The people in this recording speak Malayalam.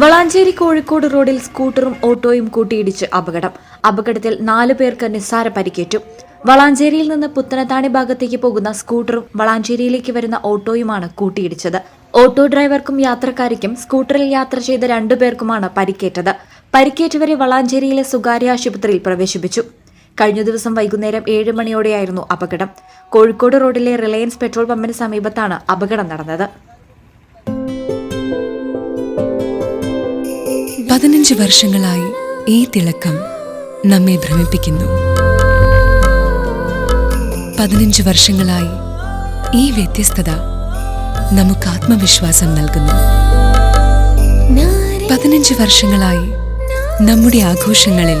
വളാഞ്ചേരി കോഴിക്കോട് റോഡിൽ സ്കൂട്ടറും ഓട്ടോയും കൂട്ടിയിടിച്ച് അപകടം. അപകടത്തിൽ നാലു പേർക്ക് നിസ്സാര പരിക്കേറ്റു. വളാഞ്ചേരിയിൽ നിന്ന് പുത്തനത്താണി ഭാഗത്തേക്ക് പോകുന്ന സ്കൂട്ടറും വളാഞ്ചേരിയിലേക്ക് വരുന്ന ഓട്ടോയുമാണ് കൂട്ടിയിടിച്ചത്. ഓട്ടോ ഡ്രൈവർക്കും യാത്രക്കാരിക്കും സ്കൂട്ടറിൽ യാത്ര ചെയ്ത രണ്ടുപേർക്കുമാണ് പരിക്കേറ്റത്. പരിക്കേറ്റവരെ വളാഞ്ചേരിയിലെ സ്വകാര്യ ആശുപത്രിയിൽ പ്രവേശിപ്പിച്ചു. കഴിഞ്ഞ ദിവസം വൈകുന്നേരം ഏഴ് മണിയോടെയായിരുന്നു അപകടം. കോഴിക്കോട് റോഡിലെ റിലയൻസ് പെട്രോൾ പമ്പിന് സമീപത്താണ് അപകടം നടന്നത്. പതിനഞ്ച് വർഷങ്ങളായി ഈ തിളക്കം നമ്മെ ഭ്രമിപ്പിക്കുന്നു. പതിനഞ്ച് വർഷങ്ങളായി ഈ വ്യത്യസ്തത നമുക്ക് ആത്മവിശ്വാസം നൽകുന്നു. പതിനഞ്ച് വർഷങ്ങളായി നമ്മുടെ ആഘോഷങ്ങളിൽ